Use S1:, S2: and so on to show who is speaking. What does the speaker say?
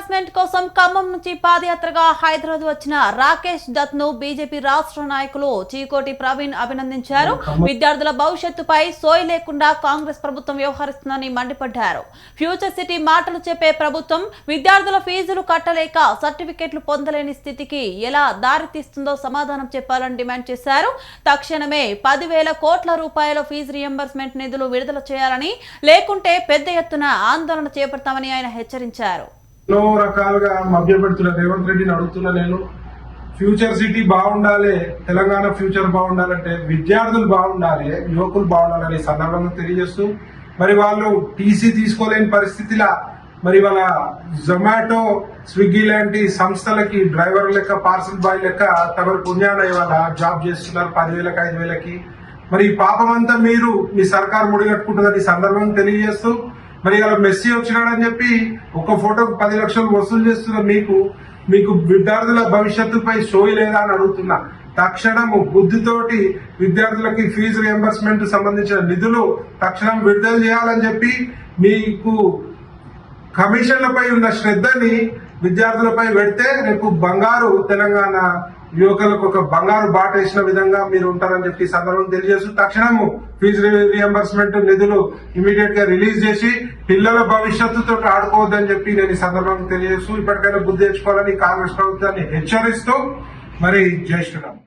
S1: Reimbursement కోసం ఖమ్మం నుంచి పాదయాత్రగా హైదరాబాద్ వచ్చిన రాకేష్ దత్ను బీజేపీ రాష్ట్ర నాయకులు చీకోటి ప్రవీణ్ అభినందించారు. విద్యార్థుల భవిష్యత్తుపై సోయి లేకుండా కాంగ్రెస్ ప్రభుత్వం వ్యవహరిస్తుందని మండిపడ్డారు. ఫ్యూచర్ సిటీ మాటలు చెప్పే ప్రభుత్వం విద్యార్థుల ఫీజులు కట్టలేక సర్టిఫికెట్లు పొందలేని స్థితికి ఎలా దారితీస్తుందో సమాధానం చెప్పాలని డిమాండ్ చేశారు. తక్షణమే పదివేల కోట్ల రూపాయల ఫీజు రియంబర్స్మెంట్ నిధులు విడుదల చేయాలని లేకుంటే పెద్ద ఎత్తున ఆందోళన చేపడతామని ఆయన హెచ్చరించారు.
S2: ఎన్నో రకాలుగా మభ్యపెడుతున్నా రేవంత్ రెడ్డిని అడుగుతున్నా నేను. ఫ్యూచర్ సిటీ బాగుండాలి తెలంగాణ ఫ్యూచర్ బాగుండాలంటే విద్యార్థులు బాగుండాలి యువకులు బాగుండాలని ఈ సందర్భంగా తెలియజేస్తూ మరి వాళ్ళు టీసీ తీసుకోలేని పరిస్థితిలా మరి వాళ్ళ జొమాటో స్విగ్గీ లాంటి సంస్థలకి డ్రైవర్ లెక్క పార్సల్ బాయ్ లెక్క తమరు పుణ్యాన ఇవాళ జాబ్ చేస్తున్నారు పదివేలకు ఐదు వేలకి. మరి ఈ పాపం అంతా మీరు మీ సర్కార్ ముడిగట్టుకుంటుందని సందర్భం తెలియజేస్తూ మరి ఇలా మెస్సీ వచ్చినాడని చెప్పి ఒక ఫోటోకు పది లక్షలు వసూలు చేస్తున్న మీకు మీకు విద్యార్థుల భవిష్యత్తుపై సోయి లేదా అని అడుగుతున్నా. తక్షణము బుద్ధితోటి విద్యార్థులకి ఫీజు రియంబర్స్మెంట్ సంబంధించిన నిధులు తక్షణం విడుదల చేయాలని చెప్పి మీకు కమిషన్లపై ఉన్న శ్రద్ధని విద్యార్థులపై పెడితే రేపు బంగారు తెలంగాణ యువకులకు ఒక బంగారు బాట వేసిన విధంగా మీరు ఉంటారని చెప్పి సందర్భం తెలియజేస్తూ తక్షణము ఫీజు రియంబర్స్మెంట్ నిధులు ఇమీడియట్గా రిలీజ్ చేసి పిల్లల భవిష్యత్తుతో ఆడుకోవద్దని చెప్పి నేను ఈ సందర్భంగా తెలియజేస్తూ ఇప్పటికైనా బుద్ధి తెచ్చుకోవాలని కాంగ్రెస్ ప్రభుత్వాన్ని హెచ్చరిస్తూ మరి జై శ్రీరామ్.